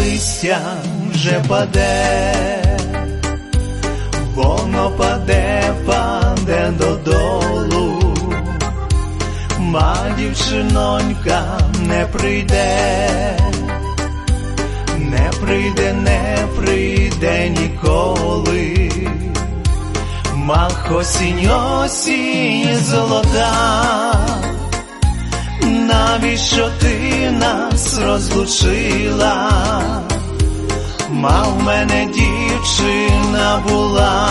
листя вже паде, воно паде, паде додолу, ма дівчинонька не прийде, не прийде, не прийде ніколи. Мах осінь, осінь золота, навіщо ти нас розлучила? Ма в мене дівчина була,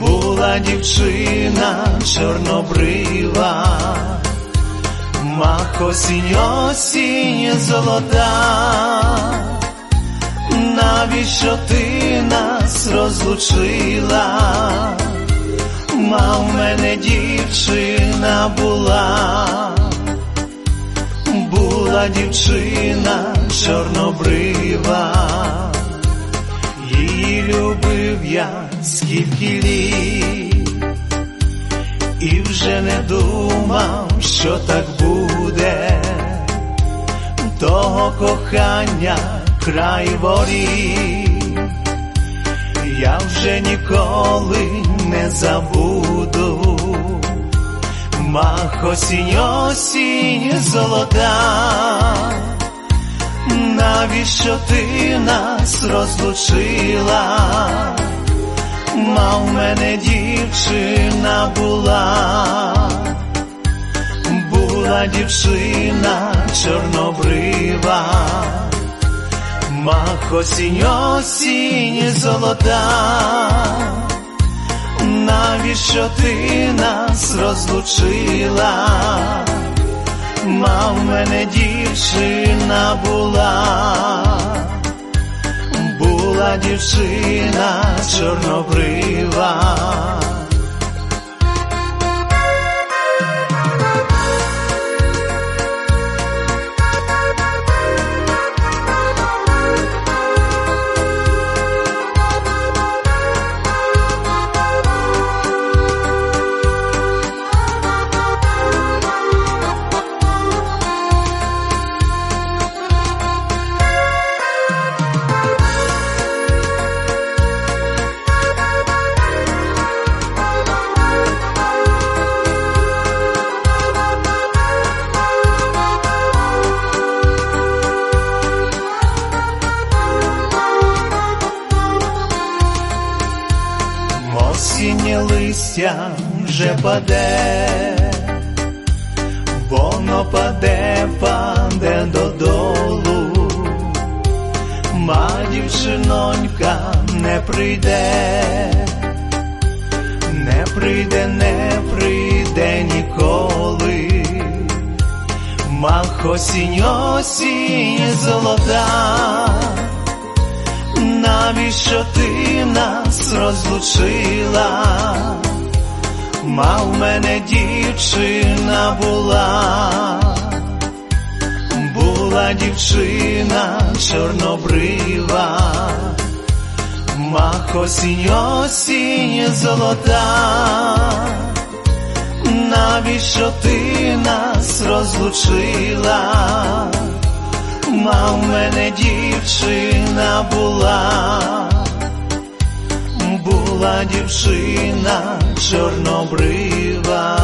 була дівчина чорнобрива, мах осінь, осінь золота навіщо ти нас розлучила? Ма в мене дівчина була, була дівчина чорнобрива, її любив я скільки літ, і вже не думав, що так буде, того кохання край воріт, я вже ніколи не забуду, мах осінь, осінь золота, навіщо ти нас розлучила? Ма в мене дівчина була, була дівчина чорнобрива. Мах осінь, осінь золота, навіщо ти нас розлучила? Ма в мене дівчина була, була дівчина чорнобрива. Осіннє листя вже паде, воно паде, паде додолу, ма дівчинонька не прийде, не прийде, не прийде ніколи, мах осінь, осінь золота навіщо нас розлучила? Ма в мене дівчина була, була дівчина чорнобрива, мах осінь, осінь золота, навіщо ти нас розлучила? Ма в мене дівчина була, була дівчина чорнобрива.